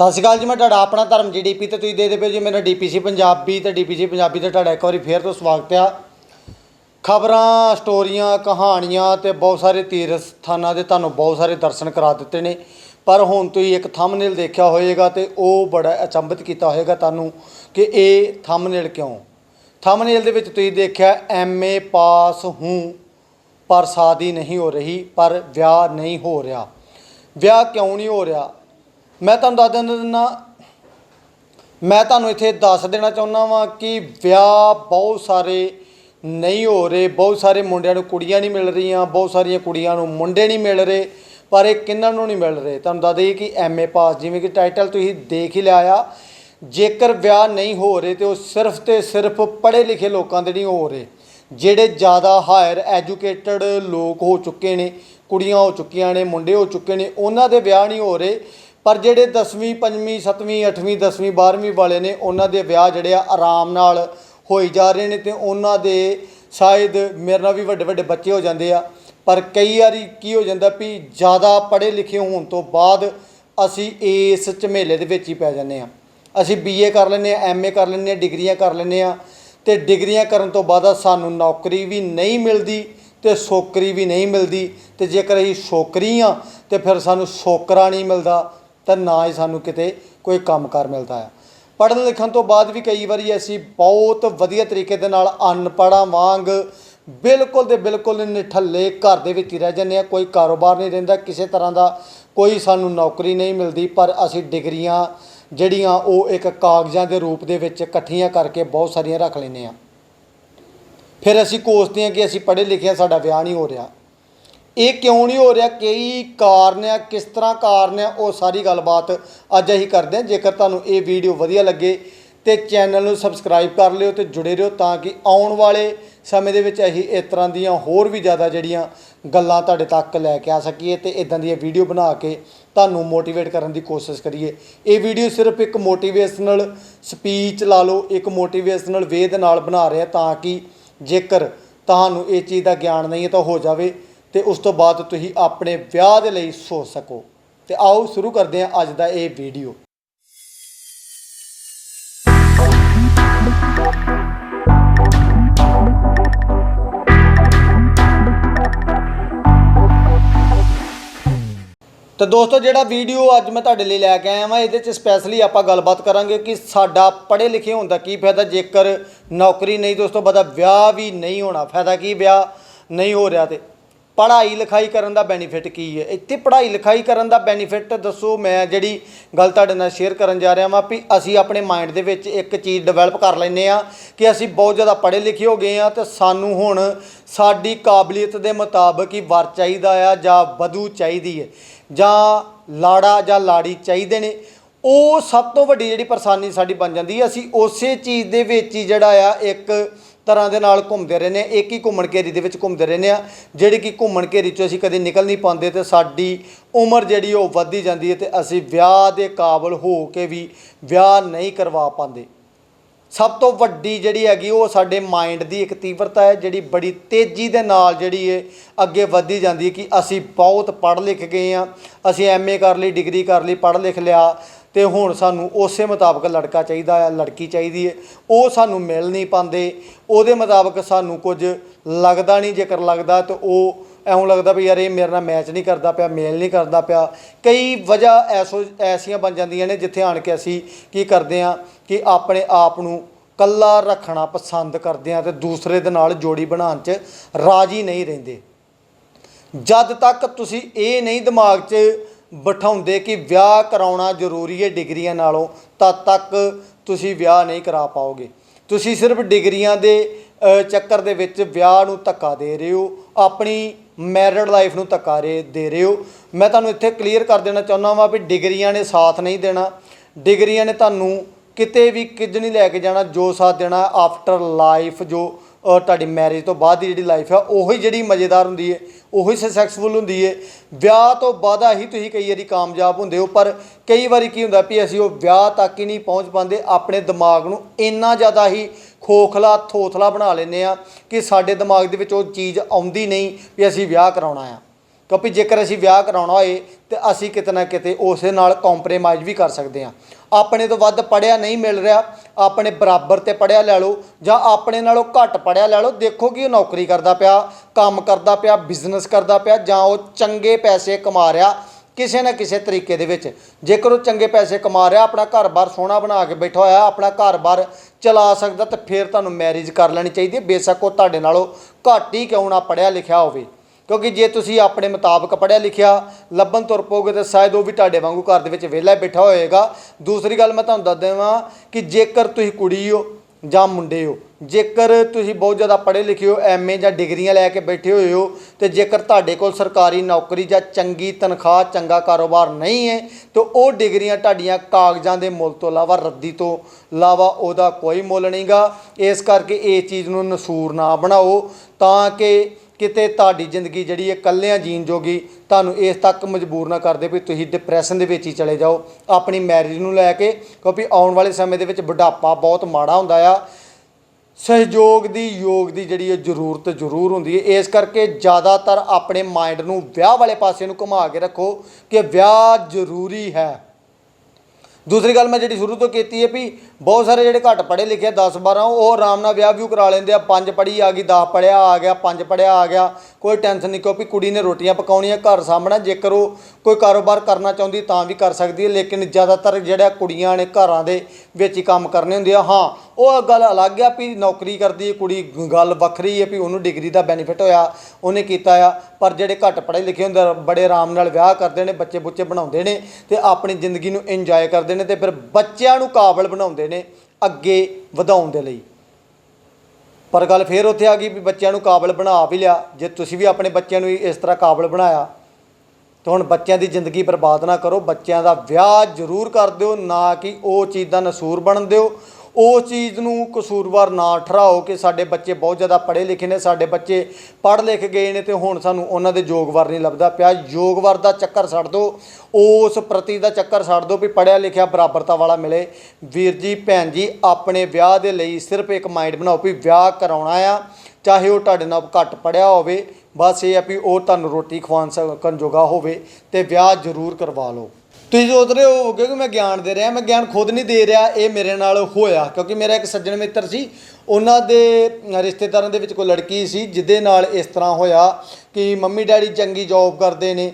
ਸਤਿ ਸ਼੍ਰੀ ਅਕਾਲ ਜੀ, ਮੈਂ ਤੁਹਾਡਾ ਆਪਣਾ ਧਰਮ ਜੀਡੀਪੀ ਤੇ ਤੁਸੀਂ ਦੇਖਦੇ ਪਏ ਜੀ, ਮੇਰਾ ਡੀਪੀਸੀ ਪੰਜਾਬੀ ਤੇ ਡੀਪੀਸੀ ਪੰਜਾਬੀ ਤੇ ਤੁਹਾਡਾ ਇੱਕ ਵਾਰੀ ਫੇਰ ਤੋਂ ਸਵਾਗਤ ਆ। ਖਬਰਾਂ, ਸਟੋਰੀਆਂ, ਕਹਾਣੀਆਂ ਤੇ ਬਹੁਤ ਸਾਰੇ ਤੀਰਥ ਸਥਾਨਾਂ ਦੇ ਤੁਹਾਨੂੰ ਬਹੁਤ ਸਾਰੇ ਦਰਸ਼ਨ ਕਰਾ ਦਿੱਤੇ ਨੇ। ਪਰ ਹੁਣ ਤੁਸੀਂ ਇੱਕ ਥੰਬਨੇਲ ਦੇਖਿਆ ਹੋਵੇਗਾ ਤੇ ਉਹ ਬੜਾ ਅਚੰਭਿਤ ਕੀਤਾ ਹੋਵੇਗਾ ਤੁਹਾਨੂੰ ਕਿ ਇਹ ਥੰਬਨੇਲ ਕਿਉਂ? ਥੰਬਨੇਲ ਦੇ ਵਿੱਚ ਤੁਸੀਂ ਦੇਖਿਆ ਐਮਏ ਪਾਸ ਹੂੰ, ਪਰ ਸ਼ਾਦੀ ਨਹੀਂ ਹੋ ਰਹੀ, ਪਰ ਵਿਆਹ ਨਹੀਂ ਹੋ ਰਿਹਾ। ਵਿਆਹ ਕਿਉਂ ਨਹੀਂ ਹੋ ਰਿਹਾ? ਮੈਂ ਤੁਹਾਨੂੰ ਦੱਸ ਦਿੰਦਾ ਮੈਂ ਤੁਹਾਨੂੰ ਇੱਥੇ ਦੱਸ ਦੇਣਾ ਚਾਹੁੰਦਾ ਵਾਂ ਕਿ ਵਿਆਹ ਬਹੁਤ ਸਾਰੇ ਨਹੀਂ ਹੋ ਰਹੇ, ਬਹੁਤ ਸਾਰੇ ਮੁੰਡਿਆਂ ਨੂੰ ਕੁੜੀਆਂ ਨਹੀਂ ਮਿਲ ਰਹੀਆਂ, ਬਹੁਤ ਸਾਰੀਆਂ ਕੁੜੀਆਂ ਨੂੰ ਮੁੰਡੇ ਨਹੀਂ ਮਿਲ ਰਹੇ, ਪਰ ਇਹ ਕਿੰਨਾਂ ਨੂੰ ਨਹੀਂ ਮਿਲ ਰਹੇ? ਤੁਹਾਨੂੰ ਦੱਸ ਦਈਏ ਕਿ ਐਮਏ ਪਾਸ ਜਿਵੇਂ ਕਿ ਟਾਈਟਲ ਤੁਸੀਂ ਦੇਖ ਹੀ ਲਿਆ ਆ, ਜੇਕਰ ਵਿਆਹ ਨਹੀਂ ਹੋ ਰਹੇ ਤੇ ਉਹ ਸਿਰਫ ਤੇ ਸਿਰਫ ਪੜ੍ਹੇ ਲਿਖੇ ਲੋਕਾਂ ਦੇ ਨਹੀਂ ਹੋ ਰਹੇ, ਜਿਹੜੇ ਜ਼ਿਆਦਾ ਹਾਇਰ ਐਜੂਕੇਟਡ ਲੋਕ ਹੋ ਚੁੱਕੇ ਨੇ, ਕੁੜੀਆਂ ਹੋ ਚੁੱਕੀਆਂ ਨੇ, ਮੁੰਡੇ ਹੋ ਚੁੱਕੇ ਨੇ, ਉਹਨਾਂ ਦੇ ਵਿਆਹ ਨਹੀਂ ਹੋ ਰਹੇ ਪਰ ਜਿਹੜੇ 10ਵੀਂ 5ਵੀਂ 7ਵੀਂ 8ਵੀਂ 10ਵੀਂ 12ਵੀਂ ਵਾਲੇ ਨੇ ਉਹਨਾਂ ਦੇ ਵਿਆਹ ਜਿਹੜੇ ਆ ਆਰਾਮ ਨਾਲ ਹੋਈ ਜਾ ਰਹੇ ਨੇ ਤੇ ਉਹਨਾਂ ਦੇ ਸ਼ਾਇਦ ਮੇਰੇ ਨਾਲ ਵੀ ਵੱਡੇ ਵੱਡੇ ਬੱਚੇ ਹੋ ਜਾਂਦੇ ਆ। ਪਰ ਕਈ ਵਾਰੀ ਕੀ ਹੋ ਜਾਂਦਾ ਵੀ ਜ਼ਿਆਦਾ ਪੜ੍ਹੇ ਲਿਖੇ ਹੋਣ ਤੋਂ ਬਾਅਦ ਅਸੀਂ ਇਸ ਝਮੇਲੇ ਦੇ ਵਿੱਚ ਹੀ ਪੈ ਜਾਂਦੇ ਆ। ਅਸੀਂ ਬੀਏ ਕਰ ਲੈਂਦੇ ਆ ਐਮਏ ਕਰ ਲੈਂਦੇ ਆ, ਡਿਗਰੀਆਂ ਕਰ ਲੈਂਦੇ ਆ ਤੇ ਡਿਗਰੀਆਂ ਕਰਨ ਤੋਂ ਬਾਅਦ ਸਾਨੂੰ ਨੌਕਰੀ ਵੀ ਨਹੀਂ ਮਿਲਦੀ ਤੇ ਸੋਕਰੀ ਵੀ ਨਹੀਂ ਮਿਲਦੀ ਤੇ ਜੇਕਰ ਅਸੀਂ ਸੋਕਰੀ ਆ ਤੇ ਫਿਰ ਸਾਨੂੰ ਸੋਕਰਾ ਨਹੀਂ ਮਿਲਦਾ। ਤਾਂ ਨਾ ਹੀ ਸਾਨੂੰ ਕਿਤੇ ਕੋਈ ਕੰਮਕਾਰ ਮਿਲਦਾ ਆ। ਪੜ੍ਹਨ ਲਿਖਣ ਤੋਂ ਬਾਅਦ ਵੀ ਕਈ ਵਾਰੀ ਅਸੀਂ ਬਹੁਤ ਵਧੀਆ ਤਰੀਕੇ ਦੇ ਨਾਲ ਅਨਪੜ੍ਹਾਂ ਵਾਂਗ ਬਿਲਕੁਲ ਦੇ ਬਿਲਕੁਲ ਨਿਠੱਲੇ ਘਰ ਦੇ ਵਿੱਚ ਹੀ ਰਹਿ ਜਾਂਦੇ ਆ। ਕੋਈ ਕਾਰੋਬਾਰ ਨਹੀਂ ਰਹਿੰਦਾ, ਕਿਸੇ ਤਰ੍ਹਾਂ ਦਾ ਕੋਈ ਸਾਨੂੰ ਨੌਕਰੀ ਨਹੀਂ ਮਿਲਦੀ, ਪਰ ਅਸੀਂ ਡਿਗਰੀਆਂ ਜਿਹੜੀਆਂ ਉਹ ਇੱਕ ਕਾਗਜ਼ਾਂ ਦੇ ਰੂਪ ਦੇ ਵਿੱਚ ਇਕੱਠੀਆਂ ਕਰਕੇ ਬਹੁਤ ਸਾਰੀਆਂ ਰੱਖ ਲੈਂਦੇ ਆ। ਫਿਰ ਅਸੀਂ ਕੋਸਦੇ ਹਾਂ ਕਿ ਅਸੀਂ ਪੜ੍ਹੇ ਲਿਖੇ ਹਾਂ ਸਾਡਾ ਵਿਆਹ ਨਹੀਂ ਹੋ ਰਿਹਾ। ਇਹ ਕਿਉਂ ਨਹੀਂ ਹੋ ਰਿਹਾ? ਕਈ ਕਾਰਨ ਆ, ਕਿਸ ਤਰ੍ਹਾਂ ਕਾਰਨ ਆ, ਉਹ ਸਾਰੀ ਗੱਲਬਾਤ ਅੱਜ ਅਸੀਂ ਕਰਦੇ ਹਾਂ। ਜੇਕਰ ਤੁਹਾਨੂੰ ਇਹ ਵੀਡੀਓ ਵਧੀਆ ਲੱਗੇ ਤੇ ਚੈਨਲ ਨੂੰ ਸਬਸਕ੍ਰਾਈਬ ਕਰ ਲਿਓ ਤੇ ਜੁੜੇ ਰਹੋ ਤਾਂ ਕਿ ਆਉਣ ਵਾਲੇ ਸਮੇਂ ਦੇ ਵਿੱਚ ਅਸੀਂ ਇਸ ਤਰ੍ਹਾਂ ਦੀਆਂ ਹੋਰ ਵੀ ਜ਼ਿਆਦਾ ਜਿਹੜੀਆਂ ਗੱਲਾਂ ਤੁਹਾਡੇ ਤੱਕ ਲੈ ਕੇ ਆ ਸਕੀਏ ਤੇ ਇਦਾਂ ਦੀਆਂ ਵੀਡੀਓ ਬਣਾ ਕੇ ਤੁਹਾਨੂੰ ਮੋਟੀਵੇਟ ਕਰਨ ਦੀ ਕੋਸ਼ਿਸ਼ ਕਰੀਏ। ਇਹ ਵੀਡੀਓ ਸਿਰਫ ਇੱਕ ਮੋਟੀਵੇਸ਼ਨਲ ਸਪੀਚ ਲਾ ਲਓ, ਇੱਕ ਮੋਟੀਵੇਸ਼ਨਲ ਵੇ ਦੇ ਨਾਲ ਬਣਾ ਰਿਹਾ ਤਾਂ ਕਿ ਜੇਕਰ ਤੁਹਾਨੂੰ ਇਹ ਚੀਜ਼ ਦਾ ਗਿਆਨ ਨਹੀਂ ਹੈ ਤਾਂ ਹੋ ਜਾਵੇ ਤੇ ਉਸ ਤੋਂ ਬਾਅਦ ਤੁਸੀਂ ਆਪਣੇ ਵਿਆਹ ਦੇ ਲਈ ਸੋਚ ਸਕੋ। ਤੇ ਆਓ ਸ਼ੁਰੂ ਕਰਦੇ ਹਾਂ ਅੱਜ ਦਾ ਇਹ ਵੀਡੀਓ। ਤਾਂ ਦੋਸਤੋ, ਜਿਹੜਾ ਵੀਡੀਓ ਅੱਜ ਮੈਂ ਤੁਹਾਡੇ ਲਈ ਲੈ ਕੇ ਆਇਆ ਵਾਂ, ਇਹਦੇ 'ਚ ਸਪੈਸ਼ਲੀ ਆਪਾਂ ਗੱਲਬਾਤ ਕਰਾਂਗੇ ਕਿ ਸਾਡਾ ਪੜ੍ਹੇ ਲਿਖੇ ਹੋਣ ਦਾ ਕੀ ਫਾਇਦਾ ਜੇਕਰ ਨੌਕਰੀ ਨਹੀਂ ਦੋਸਤੋ ਬਾਅਦ ਵਿਆਹ ਵੀ ਨਹੀਂ ਹੋਣਾ। ਫਾਇਦਾ ਕੀ ਵਿਆਹ ਨਹੀਂ ਹੋ ਰਿਹਾ ਤੇ ਪੜ੍ਹਾਈ ਲਿਖਾਈ ਕਰਨ ਦਾ ਬੈਨੀਫਿਟ ਕੀ ਹੈ? ਇੱਥੇ ਪੜ੍ਹਾਈ ਲਿਖਾਈ ਕਰਨ ਦਾ ਬੈਨੀਫਿਟ ਦੱਸੋ, ਮੈਂ ਜਿਹੜੀ ਗੱਲ ਤੁਹਾਡੇ ਨਾਲ ਸ਼ੇਅਰ ਕਰਨ ਜਾ ਰਿਹਾ ਵਾਂ ਵੀ ਅਸੀਂ ਆਪਣੇ ਮਾਈਂਡ ਦੇ ਵਿੱਚ ਇੱਕ ਚੀਜ਼ ਡਿਵੈਲਪ ਕਰ ਲੈਨੇ ਆ ਕਿ ਅਸੀਂ ਬਹੁਤ ਜ਼ਿਆਦਾ ਪੜ੍ਹੇ ਲਿਖੇ ਹੋ ਗਏ ਆ ਤੇ ਸਾਨੂੰ ਹੁਣ ਸਾਡੀ ਕਾਬਲੀਅਤ ਦੇ ਮੁਤਾਬਕ ਹੀ ਵਰ ਚਾਹੀਦਾ ਆ ਜਾਂ ਵਧੂ ਚਾਹੀਦੀ ਹੈ ਜਾਂ ਲਾੜਾ ਜਾਂ ਲਾੜੀ ਚਾਹੀਦੇ ਨੇ। ਉਹ ਸਭ ਤੋਂ ਵੱਡੀ ਜਿਹੜੀ ਪਰੇਸ਼ਾਨੀ ਸਾਡੀ ਬਣ ਜਾਂਦੀ ਹੈ, ਅਸੀਂ ਉਸੇ ਚੀਜ਼ ਦੇ ਵਿੱਚ ਹੀ ਜਿਹੜਾ ਆ ਇੱਕ ਤਰ੍ਹਾਂ ਦੇ ਨਾਲ ਘੁੰਮਦੇ ਰਹਿੰਦੇ ਆ ਇੱਕ ਹੀ ਘੁੰਮਣ ਘੇਰੀ ਦੇ ਵਿੱਚ ਘੁੰਮਦੇ ਰਹਿੰਦੇ ਆ, ਜਿਹੜੀ ਕਿ ਘੁੰਮਣ ਘੇਰੀ ਚੋਂ ਅਸੀਂ ਕਦੇ ਨਿਕਲ ਨਹੀਂ ਪਾਉਂਦੇ ਤੇ ਸਾਡੀ ਉਮਰ ਜਿਹੜੀ ਉਹ ਵੱਧਦੀ ਜਾਂਦੀ ਹੈ ਤੇ ਅਸੀਂ ਵਿਆਹ ਦੇ ਕਾਬਲ ਹੋ ਕੇ ਵੀ ਵਿਆਹ ਨਹੀਂ ਕਰਵਾ ਪਾਉਂਦੇ। ਸਭ ਤੋਂ ਵੱਡੀ ਜਿਹੜੀ ਹੈਗੀ ਉਹ ਸਾਡੇ ਮਾਈਂਡ ਦੀ ਇੱਕ ਤੀਵਰਤਾ ਹੈ, ਜਿਹੜੀ ਬੜੀ ਤੇਜ਼ੀ ਦੇ ਨਾਲ ਜਿਹੜੀ ਇਹ ਅੱਗੇ ਵਧਦੀ ਜਾਂਦੀ ਹੈ ਕਿ ਅਸੀਂ ਬਹੁਤ ਪੜ੍ਹ ਲਿਖ ਗਏ ਆ ਅਸੀਂ ਐਮਏ ਕਰ ਲਈ, ਡਿਗਰੀ ਕਰ ਲਈ, ਪੜ੍ਹ ਲਿਖ ਲਿਆ ਤੇ ਹੁਣ ਸਾਨੂੰ ਉਸੇ ਮੁਤਾਬਕ ਲੜਕਾ ਚਾਹੀਦਾ ਆ ਲੜਕੀ ਚਾਹੀਦੀ ਹੈ। ਉਹ ਸਾਨੂੰ ਮਿਲ ਨਹੀਂ ਪਾਉਂਦੇ। ਉਹਦੇ ਮੁਤਾਬਕ ਸਾਨੂੰ ਕੁਝ ਲੱਗਦਾ ਨਹੀਂ। ਜੇਕਰ ਲੱਗਦਾ ਤਾਂ ਉਹ ਐਉਂ ਲੱਗਦਾ ਵੀ ਯਾਰ ਇਹ ਮੇਰੇ ਨਾਲ ਮੈਚ ਨਹੀਂ ਕਰਦਾ ਪਿਆ, ਮੇਲ ਨਹੀਂ ਕਰਦਾ ਪਿਆ। ਕਈ ਵਜ੍ਹਾ ਐਸੋ ਐਸੀਆਂ ਬਣ ਜਾਂਦੀਆਂ ਨੇ ਜਿੱਥੇ ਆਣ ਕੇ ਅਸੀਂ ਕੀ ਕਰਦੇ ਆ ਕਿ ਆਪਣੇ ਆਪ ਨੂੰ ਕੱਲਾ ਰੱਖਣਾ ਪਸੰਦ ਕਰਦੇ ਆ ਤੇ ਦੂਸਰੇ ਦੇ ਨਾਲ ਜੋੜੀ ਬਣਾਉਣ 'ਚ ਰਾਜੀ ਨਹੀਂ ਰਹਿੰਦੇ। ਜਦ ਤੱਕ ਤੁਸੀਂ ਇਹ ਨਹੀਂ ਦਿਮਾਗ 'ਚ ਬਿਠਾਉਂਦੇ ਕਿ ਵਿਆਹ ਕਰਾਉਣਾ ਜ਼ਰੂਰੀ ਹੈ ਡਿਗਰੀਆਂ ਨਾਲੋਂ ਤਦ ਤੱਕ ਤੁਸੀਂ ਵਿਆਹ ਨਹੀਂ ਕਰਾ ਪਾਓਗੇ। ਤੁਸੀਂ ਸਿਰਫ ਡਿਗਰੀਆਂ ਦੇ ਚੱਕਰ ਦੇ ਵਿੱਚ ਵਿਆਹ ਨੂੰ ਧੱਕਾ ਦੇ ਰਹੇ ਹੋ, ਆਪਣੀ ਮੈਰਿਡ ਲਾਈਫ ਨੂੰ ਧੱਕਾ ਰੇ, ਦੇ ਰਹੇ ਹੋ। ਮੈਂ ਤੁਹਾਨੂੰ ਇੱਥੇ ਕਲੀਅਰ ਕਰ ਦੇਣਾ ਚਾਹੁੰਦਾ ਵਾਂ ਵੀ ਡਿਗਰੀਆਂ ਨੇ ਸਾਥ ਨਹੀਂ ਦੇਣਾ। ਡਿਗਰੀਆਂ ਨੇ ਤੁਹਾਨੂੰ ਕਿਤੇ ਵੀ ਕਿੱਜ ਨਹੀਂ ਲੈ ਕੇ ਜਾਣਾ, ਜੋ ਸਾਥ ਦੇਣਾ, ਆਫਟਰ ਲਾਈਫ ਜੋ ਤੁਹਾਡੀ ਮੈਰਿਜ ਤੋਂ ਬਾਅਦ ਦੀ ਜਿਹੜੀ ਲਾਈਫ ਆ, ਉਹੀ ਜਿਹੜੀ ਮਜ਼ੇਦਾਰ ਹੁੰਦੀ ਹੈ ਉਹੀ ਸਕਸੈਸਫੁਲ ਹੁੰਦੀ ਹੈ ਵਿਆਹ ਤੋਂ ਬਾਅਦ ਹੀ ਤੁਸੀਂ ਕਈ ਵਾਰੀ ਕਾਮਯਾਬ ਹੁੰਦੇ ਹੋ, ਪਰ ਕਈ ਵਾਰੀ ਕੀ ਹੁੰਦਾ ਵੀ ਅਸੀਂ ਉਹ ਵਿਆਹ ਤੱਕ ਹੀ ਨਹੀਂ ਪਹੁੰਚ ਪਾਉਂਦੇ, ਆਪਣੇ ਦਿਮਾਗ ਨੂੰ ਇੰਨਾ ਜ਼ਿਆਦਾ ਹੀ ਖੋਖਲਾ, ਥੋਥਲਾ ਬਣਾ ਲੈਂਦੇ ਆ ਕਿ ਸਾਡੇ ਦਿਮਾਗ ਦੇ ਵਿੱਚ ਉਹ ਚੀਜ਼ ਆਉਂਦੀ ਨਹੀਂ ਵੀ ਅਸੀਂ ਵਿਆਹ ਕਰਾਉਣਾ ਆ। ਕਿਉਂਕਿ ਜੇਕਰ ਅਸੀਂ ਵਿਆਹ ਕਰਾਉਣਾ ਹੋਏ, ਤੇ ਅਸੀਂ ਕਿਤੇ ਨਾ ਕਿਤੇ ਉਸੇ ਨਾਲ ਕੰਪਰੋਮਾਈਜ਼ ਵੀ ਕਰ ਸਕਦੇ ਹਾਂ। ਆਪਣੇ ਤੋਂ ਵੱਧ ਪੜਿਆ ਨਹੀਂ ਮਿਲ ਰਿਹਾ ਆਪਣੇ ਬਰਾਬਰ ਤੇ ਪੜਿਆ ਲੈ ਲਓ ਜਾਂ ਆਪਣੇ ਨਾਲੋਂ ਘੱਟ ਪੜਿਆ ਲੈ ਲਓ, ਦੇਖੋ ਕਿ ਉਹ ਨੌਕਰੀ ਕਰਦਾ ਪਿਆ, ਕੰਮ ਕਰਦਾ ਪਿਆ ਬਿਜ਼ਨਸ ਕਰਦਾ ਪਿਆ, ਜਾਂ ਉਹ ਚੰਗੇ ਪੈਸੇ ਕਮਾ ਰਿਹਾ ਕਿਸੇ ਨਾ ਕਿਸੇ ਤਰੀਕੇ ਦੇ ਵਿੱਚ। ਜੇਕਰ ਉਹ ਚੰਗੇ ਪੈਸੇ ਕਮਾ ਰਿਹਾ, ਆਪਣਾ ਘਰ-ਬਾਰ ਸੋਹਣਾ ਬਣਾ ਕੇ ਬੈਠਾ ਹੋਇਆ, ਆਪਣਾ ਘਰ-ਬਾਰ ਚਲਾ ਸਕਦਾ, ਤਾਂ ਫਿਰ ਤੁਹਾਨੂੰ ਮੈਰਿਜ ਕਰ ਲੈਣੀ ਚਾਹੀਦੀ ਹੈ। ਬੇਸ਼ੱਕ ਉਹ ਤੁਹਾਡੇ ਨਾਲੋਂ ਘੱਟ ਹੀ ਕਿਉਂ ਨਾ ਪੜਿਆ ਲਿਖਿਆ ਹੋਵੇ। ਕਿਉਂਕਿ ਜੇ ਤੁਸੀਂ ਆਪਣੇ ਮੁਤਾਬਕ ਪੜਿਆ ਲਿਖਿਆ ਲੱਭਣ ਤੁਰ ਪੋਗੇ ਤਾਂ ਸ਼ਾਇਦ ਉਹ ਵੀ ਤੁਹਾਡੇ ਵਾਂਗੂ ਘਰ ਦੇ ਵਿੱਚ ਵਿਹਲਾ ਬੈਠਾ ਹੋਏਗਾ। ਦੂਸਰੀ ਗੱਲ ਮੈਂ ਤੁਹਾਨੂੰ ਦੱਸ ਦੇਵਾਂ ਕਿ ਜੇਕਰ ਤੁਸੀਂ ਕੁੜੀ ਹੋ ਜਾਂ ਮੁੰਡੇ ਹੋ, ਜੇਕਰ ਤੁਸੀਂ ਬਹੁਤ ਜ਼ਿਆਦਾ ਪੜ੍ਹੇ ਲਿਖੇ ਹੋ ਐਮਏ ਜਾਂ ਡਿਗਰੀਆਂ ਲੈ ਕੇ ਬੈਠੇ ਹੋਏ ਹੋ, ਤੇ ਜੇਕਰ ਤੁਹਾਡੇ ਕੋਲ ਸਰਕਾਰੀ ਨੌਕਰੀ ਜਾਂ ਚੰਗੀ ਤਨਖਾਹ, ਚੰਗਾ ਕਾਰੋਬਾਰ ਨਹੀਂ ਹੈ, ਤਾਂ ਉਹ ਡਿਗਰੀਆਂ ਤੁਹਾਡੀਆਂ ਕਾਗਜ਼ਾਂ ਦੇ ਮੁੱਲ ਤੋਂ ਇਲਾਵਾ ਰੱਦੀ ਤੋਂ ਇਲਾਵਾ ਉਹਦਾ ਕੋਈ ਮੁੱਲ ਨਹੀਂਗਾ। ਇਸ ਕਰਕੇ ਇਹ ਚੀਜ਼ ਨੂੰ ਨਸੂਰ ਨਾ ਬਣਾਓ ਤਾਂ ਕਿ ਕਿਤੇ ਤੁਹਾਡੀ ਜ਼ਿੰਦਗੀ ਜਿਹੜੀ ਹੈ ਇਕੱਲਿਆਂ ਜੀਣ ਜੋਗੀ ਤੁਹਾਨੂੰ ਇਸ ਤੱਕ ਮਜਬੂਰ ਨਾ ਕਰਦੇ ਵੀ ਤੁਸੀਂ ਡਿਪਰੈਸ਼ਨ ਦੇ ਵਿੱਚ ਹੀ ਚਲੇ ਜਾਓ, ਆਪਣੀ ਮੈਰਿਜ ਨੂੰ ਲੈ ਕੇ, ਕਿਉਂਕਿ ਆਉਣ ਵਾਲੇ ਸਮੇਂ ਦੇ ਵਿੱਚ ਬੁਢਾਪਾ ਬਹੁਤ ਮਾੜਾ ਹੁੰਦਾ ਆ। ਸਹਿਯੋਗ ਦੀ, ਯੋਗ ਦੀ ਜਿਹੜੀ ਹੈ ਜ਼ਰੂਰਤ ਜ਼ਰੂਰ ਹੁੰਦੀ ਹੈ। ਇਸ ਕਰਕੇ ਜ਼ਿਆਦਾਤਰ ਆਪਣੇ ਮਾਈਂਡ ਨੂੰ ਵਿਆਹ ਵਾਲੇ ਪਾਸੇ ਨੂੰ ਘੁਮਾ ਕੇ ਰੱਖੋ ਕਿ ਵਿਆਹ ਜ਼ਰੂਰੀ ਹੈ। ਦੂਸਰੀ ਗੱਲ ਮੈਂ ਜਿਹੜੀ ਸ਼ੁਰੂ ਤੋਂ ਕੀਤੀ ਹੈ ਵੀ ਬਹੁਤ ਸਾਰੇ ਜਿਹੜੇ ਘੱਟ ਪੜ੍ਹੇ ਲਿਖੇ 10 12 ਉਹ ਆਰਾਮ ਨਾਲ ਵਿਆਹ ਵਿਊ ਕਰਾ ਲੈਂਦੇ ਆ। ਪੰਜ ਪੜ੍ਹੀ ਆ ਗਈ 10 ਪੜਿਆ ਆ ਗਿਆ, ਪੰਜ ਪੜਿਆ ਆ ਗਿਆ। ਕੋਈ ਟੈਨਸ਼ਨ ਨਹੀਂ ਕਿਉਂ ਵੀ ਕੁੜੀ ਨੇ ਰੋਟੀਆਂ ਪਕਾਉਣੀਆਂ ਘਰ ਸਾਹਮਣਾ। ਜੇਕਰ ਉਹ ਕੋਈ ਕਾਰੋਬਾਰ ਕਰਨਾ ਚਾਹੁੰਦੀ ਤਾਂ ਵੀ ਕਰ ਸਕਦੀ ਹੈ, ਲੇਕਿਨ ਜ਼ਿਆਦਾਤਰ ਜਿਹੜਾ ਕੁੜੀਆਂ ਨੇ ਘਰਾਂ ਦੇ ਵਿੱਚ ਹੀ ਕੰਮ ਕਰਨੇ ਹੁੰਦੇ ਆ, ਹਾਂ ਉਹ ਗੱਲ ਅਲੱਗ ਆ ਵੀ ਨੌਕਰੀ ਕਰਦੀ ਹੈ ਕੁੜੀ ਗੱਲ ਵੱਖਰੀ ਹੈ ਵੀ ਉਹਨੂੰ ਡਿਗਰੀ ਦਾ ਬੈਨੀਫਿਟ ਹੋਇਆ ਉਹਨੇ ਕੀਤਾ ਆ ਪਰ ਜਿਹੜੇ ਘੱਟ ਪੜ੍ਹੇ ਲਿਖੇ ਹੁੰਦੇ ਆ, ਬੜੇ ਆਰਾਮ ਨਾਲ ਵਿਆਹ ਕਰਦੇ ਨੇ ਬੱਚੇ ਬੁੱਚੇ ਬਣਾਉਂਦੇ ਨੇ ਤੇ ਆਪਣੀ ਜ਼ਿੰਦਗੀ ਨੂੰ ਇੰਜੋਏ ਕਰਦੇ ਨੇ ਤੇ ਫਿਰ ਬੱਚਿਆਂ ਨੂੰ ਕਾਬਲ ਬਣਾਉਂਦੇ ਨੇ ਅੱਗੇ ਵਧਾਉਣ ਦੇ ਲਈ। ਪਰ ਗੱਲ ਫੇਰ ਉੱਥੇ ਆ ਗਈ ਵੀ ਬੱਚਿਆਂ ਨੂੰ ਕਾਬਲ ਬਣਾ ਵੀ ਲਿਆ ਜੇ ਤੁਸੀਂ ਵੀ ਆਪਣੇ ਬੱਚਿਆਂ ਨੂੰ ਇਸ ਤਰ੍ਹਾਂ ਕਾਬਲ ਬਣਾਇਆ ਤਾਂ ਹੁਣ ਬੱਚਿਆਂ ਦੀ ਜ਼ਿੰਦਗੀ ਬਰਬਾਦ ਨਾ ਕਰੋ ਬੱਚਿਆਂ ਦਾ ਵਿਆਹ ਜ਼ਰੂਰ ਕਰ ਦਿਓ ਨਾ ਕਿ ਉਹ ਚੀਜ਼ ਦਾ ਨਸੂਰ ਬਣ ਦਿਓ ਉਸ ਚੀਜ਼ ਨੂੰ ਕਸੂਰਵਾਰ ਨਾ ਠਹਿਰਾਓ ਕਿ ਸਾਡੇ ਬੱਚੇ ਬਹੁਤ ਜ਼ਿਆਦਾ ਪੜ੍ਹੇ ਲਿਖੇ ਨੇ, ਸਾਡੇ ਬੱਚੇ ਪੜ੍ਹ ਲਿਖ ਗਏ ਨੇ ਤੇ ਹੁਣ ਸਾਨੂੰ ਉਹਨਾਂ ਦੇ ਯੋਗਵਾਰ ਨਹੀਂ ਲੱਭਦਾ ਪਿਆ। ਯੋਗਵਾਰ ਦਾ ਚੱਕਰ ਛੱਡ ਦਿਓ, ਉਸ ਪ੍ਰਤੀ ਦਾ ਚੱਕਰ ਛੱਡ ਦਿਓ ਵੀ ਪੜ੍ਹਿਆ ਲਿਖਿਆ ਬਰਾਬਰਤਾ ਵਾਲਾ ਮਿਲੇ। ਵੀਰ ਜੀ, ਭੈਣ ਜੀ, ਆਪਣੇ ਵਿਆਹ ਦੇ ਲਈ ਸਿਰਫ ਇੱਕ ਮਾਈਂਡ ਬਣਾਓ ਵੀ ਵਿਆਹ ਕਰਾਉਣਾ ਆ, ਚਾਹੇ ਉਹ ਤੁਹਾਡੇ ਨਾਲ ਘੱਟ ਪੜਿਆ ਹੋਵੇ, ਬਸ ਇਹ ਆ ਵੀ ਉਹ ਤੁਹਾਨੂੰ ਰੋਟੀ ਖਵਾਉਣ ਸਕਣ ਜੋਗਾ ਹੋਵੇ ਤੇ ਵਿਆਹ ਜ਼ਰੂਰ ਕਰਵਾ ਲਓ। ਤੁਸੀਂ ਸੋਚ ਰਹੇ ਹੋਗੇ ਕਿ ਮੈਂ ਗਿਆਨ ਦੇ ਰਿਹਾ, ਮੈਂ ਗਿਆਨ ਖੁਦ ਨਹੀਂ ਦੇ ਰਿਹਾ, ਇਹ ਮੇਰੇ ਨਾਲ ਹੋਇਆ। ਕਿਉਂਕਿ ਮੇਰਾ ਇੱਕ ਸੱਜਣ ਮਿੱਤਰ ਸੀ, ਉਹਨਾਂ ਦੇ ਰਿਸ਼ਤੇਦਾਰਾਂ ਦੇ ਵਿੱਚ ਕੋਈ ਲੜਕੀ ਸੀ, ਜਿਹਦੇ ਨਾਲ ਇਸ ਤਰ੍ਹਾਂ ਹੋਇਆ ਕਿ ਮੰਮੀ ਡੈਡੀ ਚੰਗੀ ਜੌਬ ਕਰਦੇ ਨੇ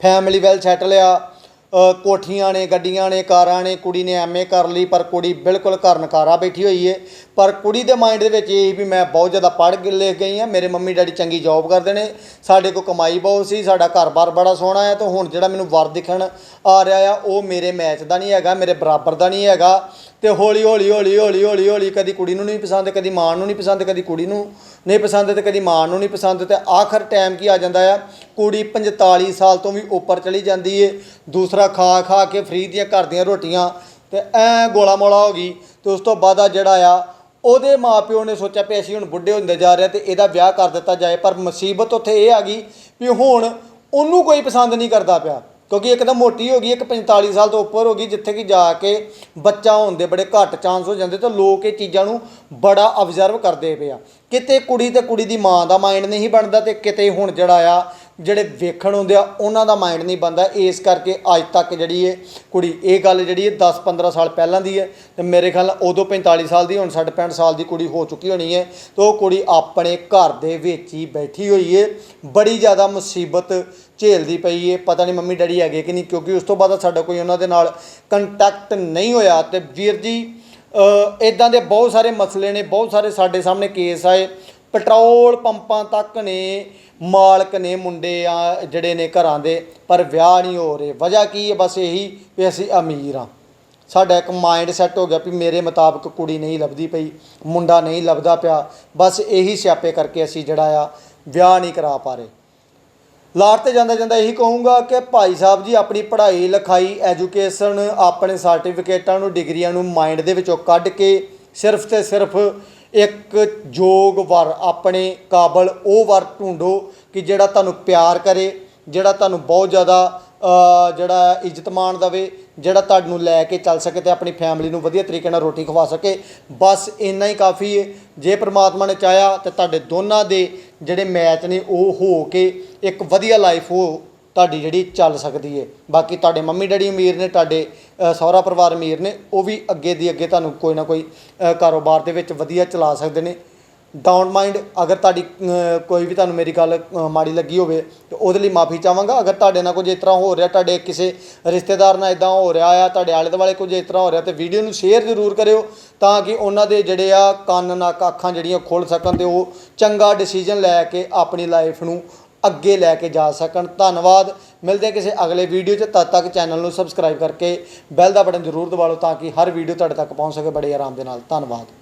ਫੈਮਿਲੀ ਵੈਲ ਸੈਟਲ ਆ ਕੋਠੀਆਂ ਨੇ, ਗੱਡੀਆਂ ਨੇ, ਕਾਰਾਂ ਨੇ, ਕੁੜੀ ਨੇ ਐਮਏ ਕਰ ਲਈ, ਪਰ ਕੁੜੀ ਬਿਲਕੁਲ ਘਰ ਨਕਾਰਾ ਬੈਠੀ ਹੋਈ ਏ। ਪਰ ਕੁੜੀ ਦੇ ਮਾਈਂਡ ਦੇ ਵਿੱਚ ਇਹ ਵੀ ਮੈਂ ਬਹੁਤ ਜ਼ਿਆਦਾ ਪੜ੍ਹ ਕੇ ਲਿਖ ਗਈ ਆ, ਮੇਰੇ ਮੰਮੀ ਡੈਡੀ ਚੰਗੀ ਜੌਬ ਕਰਦੇ ਨੇ, ਸਾਡੇ ਕੋਲ ਕਮਾਈ ਬਹੁਤ ਸੀ, ਸਾਡਾ ਘਰ-ਬਾਰ ਬੜਾ ਸੋਹਣਾ ਹੈ, ਤੇ ਹੁਣ ਜਿਹੜਾ ਮੈਨੂੰ ਵਰ ਦਿਖਣ ਆ ਰਿਹਾ ਆ, ਉਹ ਮੇਰੇ ਮੈਚ ਦਾ ਨਹੀਂ ਹੈਗਾ, ਮੇਰੇ ਬਰਾਬਰ ਦਾ ਨਹੀਂ ਹੈਗਾ। ਤੇ ਹੌਲੀ ਹੌਲੀ ਹੌਲੀ ਹੌਲੀ ਹੌਲੀ ਹੌਲੀ ਕਦੀ ਕੁੜੀ ਨੂੰ ਨਹੀਂ ਪਸੰਦ, ਕਦੀ ਮਾਂ ਨੂੰ ਨਹੀਂ ਪਸੰਦ, ਕਦੀ ਕੁੜੀ ਨੂੰ ਨਹੀਂ ਪਸੰਦ ਤੇ ਕਦੀ ਮਾਂ ਨੂੰ ਨਹੀਂ ਪਸੰਦ ਤੇ ਆਖਰ ਟਾਈਮ ਕੀ ਆ ਜਾਂਦਾ ਆ? ਕੁੜੀ 45 ਸਾਲ ਤੋਂ ਵੀ ਉੱਪਰ ਚਲੀ ਜਾਂਦੀ ਏ, ਦੂਸਰਾ ਖਾ ਖਾ ਕੇ ਫਰੀ ਦੀਆਂ ਘਰ ਦੀਆਂ ਰੋਟੀਆਂ ਤੇ ਐ ਗੋਲਾ ਮੋਲਾ ਹੋ ਗਈ ਤੇ ਉਸ ਤੋਂ ਬਾਅਦ ਆ ਜਿਹੜਾ ਆ, ਉਹਦੇ ਮਾਪਿਓ ਨੇ ਸੋਚਿਆ ਵੀ ਅਸੀਂ ਹੁਣ ਬੁੱਢੇ ਹੁੰਦੇ ਜਾ ਰਹੇ ਹਾਂ ਤੇ ਇਹਦਾ ਵਿਆਹ ਕਰ ਦਿੱਤਾ ਜਾਏ, ਪਰ ਮੁਸੀਬਤ ਉੱਥੇ ਇਹ ਆ ਗਈ ਵੀ ਹੁਣ ਉਹਨੂੰ ਕੋਈ ਪਸੰਦ ਨਹੀਂ ਕਰਦਾ ਪਿਆ। ਕਿਉਂਕਿ ਇੱਕ ਤਾਂ ਮੋਟੀ ਹੋ ਗਈ, ਇੱਕ 45 ਸਾਲ ਤੋਂ ਉੱਪਰ ਹੋ ਗਈ, ਜਿੱਥੇ ਕਿ ਜਾ ਕੇ ਬੱਚਾ ਹੋਣ ਦੇ ਬੜੇ ਘੱਟ ਚਾਂਸ ਹੋ ਜਾਂਦੇ ਤੇ ਲੋਕ ਇਹ ਚੀਜ਼ਾਂ ਨੂੰ ਬੜਾ ਅਬਜ਼ਰਵ ਕਰਦੇ ਪਏ ਆ। ਕਿਤੇ ਕੁੜੀ ਤੇ ਕੁੜੀ ਦੀ ਮਾਂ ਦਾ ਮਾਈਂਡ ਨਹੀਂ ਬਣਦਾ ਤੇ ਕਿਤੇ ਹੁਣ ਜਿਹੜਾ ਆ ਜਿਹੜੇ ਵੇਖਣ ਹੁੰਦੇ ਆ, ਉਹਨਾਂ ਦਾ ਮਾਈਂਡ ਨਹੀਂ ਬਣਦਾ। ਇਸ ਕਰਕੇ ਅੱਜ ਤੱਕ ਜਿਹੜੀ ਇਹ ਕੁੜੀ, ਇਹ ਗੱਲ ਜਿਹੜੀ ਹੈ 10 15 ਸਾਲ ਪਹਿਲਾਂ ਦੀ ਹੈ, ਤੇ ਮੇਰੇ ਖਿਆਲ ਨਾਲ ਉਦੋਂ 45 ਸਾਲ ਦੀ, ਹੁਣ 60 65 ਸਾਲ ਦੀ ਕੁੜੀ ਹੋ ਚੁੱਕੀ ਹੋਣੀ ਹੈ। ਤੇ ਉਹ ਕੁੜੀ ਆਪਣੇ ਘਰ ਦੇ ਵਿੱਚ ਹੀ ਬੈਠੀ ਹੋਈ ਹੈ। ਬੜੀ ਜ਼ਿਆਦਾ ਮੁਸੀਬਤ ਝੇਲਦੀ ਪਈ ਏ ਪਤਾ ਨਹੀਂ ਮੰਮੀ ਡੈਡੀ ਹੈਗੇ ਕਿ ਨਹੀਂ, ਕਿਉਂਕਿ ਉਸ ਤੋਂ ਬਾਅਦ ਸਾਡਾ ਕੋਈ ਉਹਨਾਂ ਦੇ ਨਾਲ ਕੰਟੈਕਟ ਨਹੀਂ ਹੋਇਆ। ਤੇ ਵੀਰ ਜੀ ਇਦਾਂ ਦੇ ਬਹੁਤ ਸਾਰੇ ਮਸਲੇ ਨੇ, ਬਹੁਤ ਸਾਰੇ ਸਾਡੇ ਸਾਹਮਣੇ ਕੇਸ ਆਏ। ਪੈਟਰੋਲ ਪੰਪਾਂ ਤੱਕ ਨੇ, ਮਾਲਕ ਨੇ ਮੁੰਡੇ ਆ ਜਿਹੜੇ ਨੇ ਘਰਾਂ ਦੇ, ਪਰ ਵਿਆਹ ਨਹੀਂ ਹੋ ਰਹੇ। ਵਜ੍ਹਾ ਕੀ ਹੈ? ਬਸ ਇਹੀ ਵੀ ਅਸੀਂ ਅਮੀਰ ਆ ਸਾਡਾ ਇੱਕ ਮਾਈਂਡ ਸੈੱਟ ਹੋ ਗਿਆ ਵੀ ਮੇਰੇ ਮੁਤਾਬਕ ਕੁੜੀ ਨਹੀਂ ਲੱਭਦੀ ਪਈ, ਮੁੰਡਾ ਨਹੀਂ ਲੱਭਦਾ ਪਿਆ। ਬਸ ਇਹੀ ਸਿਆਪੇ ਕਰਕੇ ਅਸੀਂ ਜਿਹੜਾ ਆ, ਵਿਆਹ ਨਹੀਂ ਕਰਾ ਪਾ ਰਹੇ। ਲਾਟ ਤੇ ਜਾਂਦਾ ਜਾਂਦਾ ਇਹੀ ਕਹੂੰਗਾ ਕਿ ਭਾਈ ਸਾਹਿਬ ਜੀ, ਆਪਣੀ ਪੜ੍ਹਾਈ, ਲਿਖਾਈ ਐਜੂਕੇਸ਼ਨ ਆਪਣੇ ਸਰਟੀਫਿਕੇਟਾਂ ਨੂੰ, ਡਿਗਰੀਆਂ ਨੂੰ ਮਾਈਂਡ ਦੇ ਵਿੱਚੋਂ ਕੱਢ ਕੇ ਸਿਰਫ ਤੇ ਸਿਰਫ ਇੱਕ ਯੋਗ ਵਰ, ਆਪਣੇ ਕਾਬਲ ਉਹ ਵਰ ਢੂੰਡੋ ਕਿ ਜਿਹੜਾ ਤੁਹਾਨੂੰ ਪਿਆਰ ਕਰੇ, ਜਿਹੜਾ ਤੁਹਾਨੂੰ ਬਹੁਤ ਜ਼ਿਆਦਾ ਜਿਹੜਾ ਇੱਜ਼ਤ ਮਾਣ ਦਵੇ, ਜਿਹੜਾ ਤੁਹਾਨੂੰ ਲੈ ਕੇ ਚੱਲ ਸਕੇ ਤੇ ਆਪਣੀ ਫੈਮਿਲੀ ਨੂੰ ਵਧੀਆ ਤਰੀਕੇ ਨਾਲ ਰੋਟੀ ਖਵਾ ਸਕੇ। ਬਸ ਇੰਨਾ ਹੀ ਕਾਫੀ ਹੈ ਜੇ ਪ੍ਰਮਾਤਮਾ ਨੇ ਚਾਹਿਆ ਤੇ ਤੁਹਾਡੇ ਦੋਨਾਂ ਦੇ ਜਿਹੜੇ ਮੈਚ ਨੇ ਉਹ ਹੋ ਕੇ ਇੱਕ ਵਧੀਆ ਲਾਈਫ ਹੋ ਤੁਹਾਡੀ ਜਿਹੜੀ ਚੱਲ ਸਕਦੀ ਹੈ ਬਾਕੀ ਤੁਹਾਡੇ ਮੰਮੀ ਡੈਡੀ ਅਮੀਰ ਨੇ, ਤੁਹਾਡੇ ਸਹੁਰਾ ਪਰਿਵਾਰ ਅਮੀਰ ਨੇ, ਉਹ ਵੀ ਅੱਗੇ ਦੀ ਅੱਗੇ ਤੁਹਾਨੂੰ ਕੋਈ ਨਾ ਕੋਈ ਕਾਰੋਬਾਰ ਦੇ ਵਿੱਚ ਵਧੀਆ ਚਲਾ ਸਕਦੇ ਨੇ। ਡਾਊਨ ਮਾਈਂਡ ਅਗਰ ਤੁਹਾਡੀ ਕੋਈ ਵੀ ਤੁਹਾਨੂੰ ਮੇਰੀ ਗੱਲ ਮਾੜੀ ਲੱਗੀ ਹੋਵੇ, ਤੇ ਉਹਦੇ ਲਈ ਮਾਫੀ ਚਾਹਾਂਗਾ। ਅਗਰ ਤੁਹਾਡੇ ਨਾਲ ਕੁਝ ਇਸ ਤਰ੍ਹਾਂ ਹੋ ਰਿਹਾ, ਤੁਹਾਡੇ ਕਿਸੇ ਰਿਸ਼ਤੇਦਾਰ ਨਾਲ ਇਦਾਂ ਹੋ ਰਿਹਾ ਆ, ਤੁਹਾਡੇ ਆਲੇ ਦੁਆਲੇ ਕੁਝ ਇਸ ਤਰ੍ਹਾਂ ਹੋ ਰਿਹਾ, ਤੇ ਵੀਡੀਓ ਨੂੰ ਸ਼ੇਅਰ ਜ਼ਰੂਰ ਕਰਿਓ, ਤਾਂ ਕਿ ਉਹਨਾਂ ਦੇ ਜਿਹੜੇ ਆ ਕੰਨ, ਨੱਕ, ਅੱਖਾਂ ਜਿਹੜੀਆਂ ਖੁੱਲ ਸਕਣ ਤੇ ਉਹ ਚੰਗਾ ਡਿਸੀਜਨ ਲੈ ਕੇ ਆਪਣੀ ਲਾਈਫ ਨੂੰ ਅੱਗੇ ਲੈ ਕੇ ਜਾ ਸਕਣ। ਧੰਨਵਾਦ। ਮਿਲਦੇ ਹਾਂ ਕਿਸੇ ਅਗਲੇ ਵੀਡੀਓ 'ਚ। ਤਦ ਤੱਕ ਚੈਨਲ ਨੂੰ ਸਬਸਕ੍ਰਾਈਬ ਕਰਕੇ ਬੈਲ ਦਾ ਬਟਨ ਜ਼ਰੂਰ ਦਬਾ ਲਓ ਤਾਂ ਕਿ ਹਰ ਵੀਡੀਓ ਤੁਹਾਡੇ ਤੱਕ ਪਹੁੰਚ ਸਕੇ ਬੜੇ ਆਰਾਮ ਦੇ ਨਾਲ। ਧੰਨਵਾਦ।